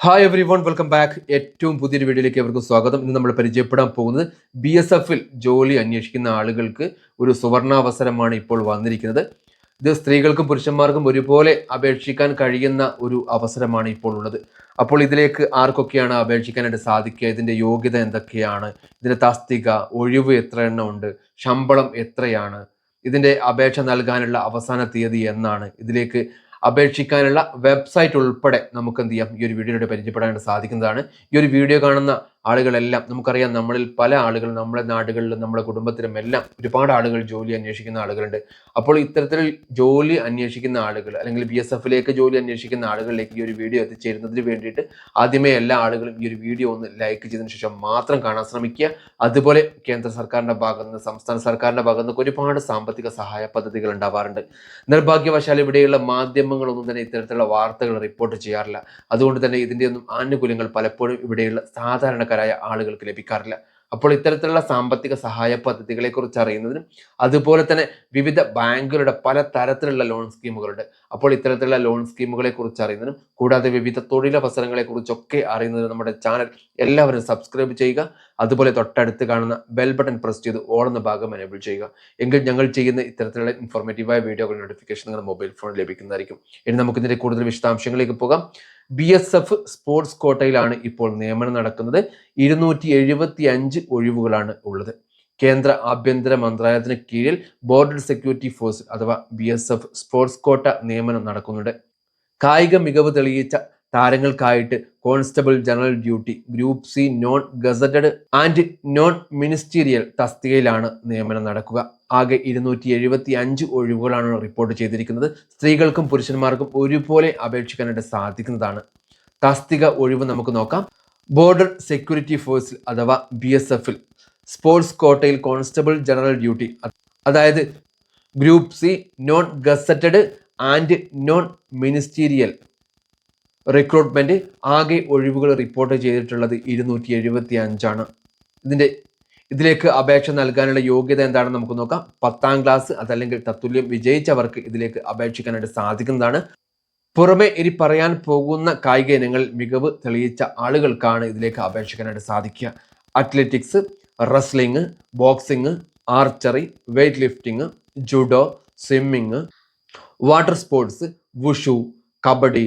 Hi everyone welcome back ഏറ്റവും പുതിയൊരു വീഡിയോയിലേക്ക് അവർക്ക് സ്വാഗതം. ഇന്ന് നമ്മൾ പരിചയപ്പെടാൻ പോകുന്നത് ബി എസ് എഫിൽ ജോലി അന്വേഷിക്കുന്ന ആളുകൾക്ക് ഒരു സുവർണാവസരമാണ് ഇപ്പോൾ വന്നിരിക്കുന്നത്. ഇത് സ്ത്രീകൾക്കും പുരുഷന്മാർക്കും ഒരുപോലെ അപേക്ഷിക്കാൻ കഴിയുന്ന ഒരു അവസരമാണ് ഇപ്പോൾ ഉള്ളത്. അപ്പോൾ ഇതിലേക്ക് ആർക്കൊക്കെയാണ് അപേക്ഷിക്കാനായിട്ട് സാധിക്കുക? ഇതിന്റെ യോഗ്യത എന്തൊക്കെയാണ്? ഇതിന്റെ തസ്തിക ഒഴിവ് എത്ര എണ്ണം ഉണ്ട്? ശമ്പളം എത്രയാണ്? ഇതിന്റെ അപേക്ഷ നൽകാനുള്ള അവസാന തീയതി എന്നാണ്. ഇതിലേക്ക് അപേക്ഷിക്കാനുള്ള വെബ്സൈറ്റ് ഉൾപ്പെടെ നമുക്ക് എന്ത് ചെയ്യാം? ഈ ഒരു വീഡിയോയിലൂടെ പരിചയപ്പെടാനായിട്ട് സാധിക്കുന്നതാണ്. ഈ ഒരു വീഡിയോ കാണുന്ന ആളുകളെല്ലാം നമുക്കറിയാം നമ്മളിൽ പല ആളുകൾ നമ്മുടെ നാടുകളിലും നമ്മുടെ കുടുംബത്തിലും എല്ലാം ഒരുപാട് ആളുകൾ ജോലി അന്വേഷിക്കുന്ന ആളുകളുണ്ട്. അപ്പോൾ ഇത്തരത്തിൽ ജോലി അന്വേഷിക്കുന്ന ആളുകൾ അല്ലെങ്കിൽ ബി എസ് എഫിലേക്ക് ജോലി അന്വേഷിക്കുന്ന ആളുകളിലേക്ക് ഈ ഒരു വീഡിയോ എത്തിച്ചേരുന്നതിന് വേണ്ടിയിട്ട് ആദ്യമേ എല്ലാ ആളുകളും ഈ ഒരു വീഡിയോ ഒന്ന് ലൈക്ക് ചെയ്തതിനു ശേഷം മാത്രം കാണാൻ ശ്രമിക്കുക. അതുപോലെ കേന്ദ്ര സർക്കാരിന്റെ ഭാഗത്ത് നിന്ന് സംസ്ഥാന സർക്കാരിന്റെ ഭാഗത്ത് നിന്ന് ഒരുപാട് സാമ്പത്തിക സഹായ പദ്ധതികൾ ഉണ്ടാവാറുണ്ട്. നിർഭാഗ്യവശാൽ ഇവിടെയുള്ള മാധ്യമങ്ങളൊന്നും തന്നെ ഇത്തരത്തിലുള്ള വാർത്തകൾ റിപ്പോർട്ട് ചെയ്യാറില്ല. അതുകൊണ്ട് തന്നെ ഇതിന്റെ ഒന്നും ആനുകൂല്യങ്ങൾ പലപ്പോഴും ഇവിടെയുള്ള സാധാരണക്കാരായ ആളുകൾക്ക് ലഭിക്കാറില്ല. അപ്പോൾ ഇത്തരത്തിലുള്ള സാമ്പത്തിക സഹായ പദ്ധതികളെ കുറിച്ച് അറിയുന്നതിനും അതുപോലെ തന്നെ വിവിധ ബാങ്കുകളുടെ പല തരത്തിലുള്ള ലോൺ സ്കീമുകളുണ്ട്. അപ്പോൾ ഇത്തരത്തിലുള്ള ലോൺ സ്കീമുകളെ കുറിച്ച് അറിയുന്നതിനും കൂടാതെ വിവിധ തൊഴിലവസരങ്ങളെ കുറിച്ചൊക്കെ അറിയുന്നതിനും നമ്മുടെ ചാനൽ എല്ലാവരും സബ്സ്ക്രൈബ് ചെയ്യുക. അതുപോലെ തൊട്ടടുത്ത് കാണുന്ന ബെൽ ബട്ടൺ പ്രസ് ചെയ്ത് ഓടുന്ന ഭാഗം എനേബിൾ ചെയ്യുക. എങ്കിൽ ഞങ്ങൾ ചെയ്യുന്ന ഇത്തരത്തിലുള്ള ഇൻഫോർമേറ്റീവായ വീഡിയോകൾ നോട്ടിഫിക്കേഷൻ നിങ്ങളുടെ മൊബൈൽ ഫോൺ ലഭിക്കുന്നതായിരിക്കും. ഇനി നമുക്കിതിന്റെ കൂടുതൽ വിശദാംശങ്ങളിലേക്ക് പോകാം. ബി എസ് എഫ് സ്പോർട്സ് കോട്ടയിലാണ് ഇപ്പോൾ നിയമനം നടക്കുന്നത്. ഇരുന്നൂറ്റി എഴുപത്തി അഞ്ച് ഒഴിവുകളാണ് ഉള്ളത്. കേന്ദ്ര ആഭ്യന്തര മന്ത്രാലയത്തിന് കീഴിൽ ബോർഡർ സെക്യൂരിറ്റി ഫോഴ്സ് അഥവാ B S F sports quota നിയമനം നടക്കുന്നുണ്ട്. കായിക മികവ് തെളിയിച്ച താരങ്ങൾക്കായിട്ട് constable general duty group C non gazetted and non ministerial തസ്തികയിലാണ് നിയമനം നടക്കുക. ആകെ ഇരുന്നൂറ്റി എഴുപത്തി അഞ്ച് ഒഴിവുകളാണ് റിപ്പോർട്ട് ചെയ്തിരിക്കുന്നത്. സ്ത്രീകൾക്കും പുരുഷന്മാർക്കും ഒരുപോലെ അപേക്ഷിക്കാനായിട്ട് സാധിക്കുന്നതാണ്. തസ്തിക ഒഴിവ് നമുക്ക് നോക്കാം. ബോർഡർ സെക്യൂരിറ്റി ഫോഴ്സിൽ അഥവാ ബി എസ് എഫിൽ സ്പോർട്സ് കോട്ടയിൽ കോൺസ്റ്റബിൾ ജനറൽ ഡ്യൂട്ടി. അതായത് group C non gazetted and non ministerial recruitment ആകെ ഒഴിവുകൾ റിപ്പോർട്ട് ചെയ്തിട്ടുള്ളത് ഇരുന്നൂറ്റി എഴുപത്തി അഞ്ചാണ് ഇതിന്റെ ഇതിലേക്ക് അപേക്ഷ നൽകാനുള്ള യോഗ്യത എന്താണെന്ന് നമുക്ക് നോക്കാം. പത്താം ക്ലാസ് അതല്ലെങ്കിൽ തത്തുല്യം വിജയിച്ചവർക്ക് ഇതിലേക്ക് അപേക്ഷിക്കാനായിട്ട് സാധിക്കുന്നതാണ്. പുറമെ ഇനി പറയാൻ പോകുന്ന കായിക ഇനങ്ങളിൽ മികവ് തെളിയിച്ച ആളുകൾക്കാണ് ഇതിലേക്ക് അപേക്ഷിക്കാനായിട്ട് സാധിക്കുക. Athletics wrestling boxing archery weightlifting judo swimming water sports wushu kabaddi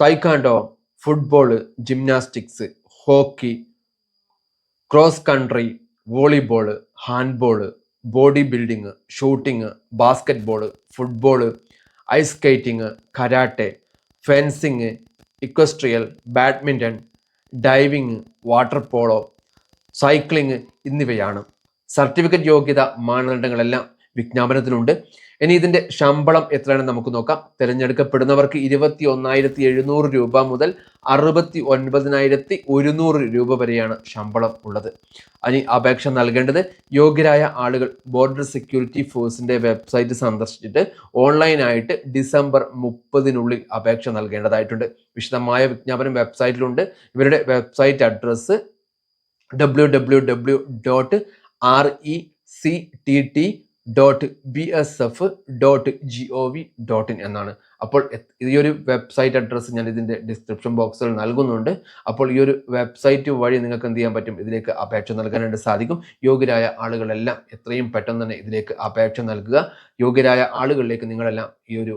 taekwondo football gymnastics hockey cross country volleyball handball bodybuilding shooting basketball football ice skating karate fencing equestrian badminton diving water polo cycling എന്നിവയാണ്. Certificate യോഗ്യത മാനദണ്ഡങ്ങളെല്ലാം വിജ്ഞാപനത്തിലുണ്ട്. ഇനി ഇതിന്റെ ശമ്പളം എത്രയാണെന്ന് നമുക്ക് നോക്കാം. തിരഞ്ഞെടുക്കപ്പെടുന്നവർക്ക് ഇരുപത്തി ഒന്നായിരത്തി എഴുന്നൂറ് രൂപ മുതൽ അറുപത്തി ഒൻപതിനായിരത്തി ഒരുന്നൂറ് രൂപ വരെയാണ് ശമ്പളം ഉള്ളത്. ഇനി അപേക്ഷ നൽകേണ്ടത് യോഗ്യരായ ആളുകൾ ബോർഡർ സെക്യൂരിറ്റി ഫോഴ്സിന്റെ വെബ്സൈറ്റ് സന്ദർശിച്ചിട്ട് ഓൺലൈനായിട്ട് ഡിസംബർ മുപ്പതിനുള്ളിൽ അപേക്ഷ നൽകേണ്ടതായിട്ടുണ്ട്. വിശദമായ വിജ്ഞാപനം വെബ്സൈറ്റിലുണ്ട്. ഇവരുടെ website address W W W dot R E C T T dot B S F dot G O V dot in എന്നാണ്. അപ്പോൾ ഈ ഒരു വെബ്സൈറ്റ് അഡ്രസ്സ് ഞാൻ ഇതിന്റെ ഡിസ്ക്രിപ്ഷൻ ബോക്സിൽ നൽകുന്നുണ്ട്. അപ്പോൾ ഈ ഒരു വെബ്സൈറ്റ് വഴി നിങ്ങൾക്ക് എന്ത് ചെയ്യാൻ പറ്റും? ഇതിലേക്ക് അപേക്ഷ നൽകാനായിട്ട് സാധിക്കും. യോഗ്യരായ ആളുകളെല്ലാം എത്രയും പെട്ടെന്ന് തന്നെ ഇതിലേക്ക് അപേക്ഷ നൽകുക. യോഗ്യരായ ആളുകളിലേക്ക് നിങ്ങളെല്ലാം ഈ ഒരു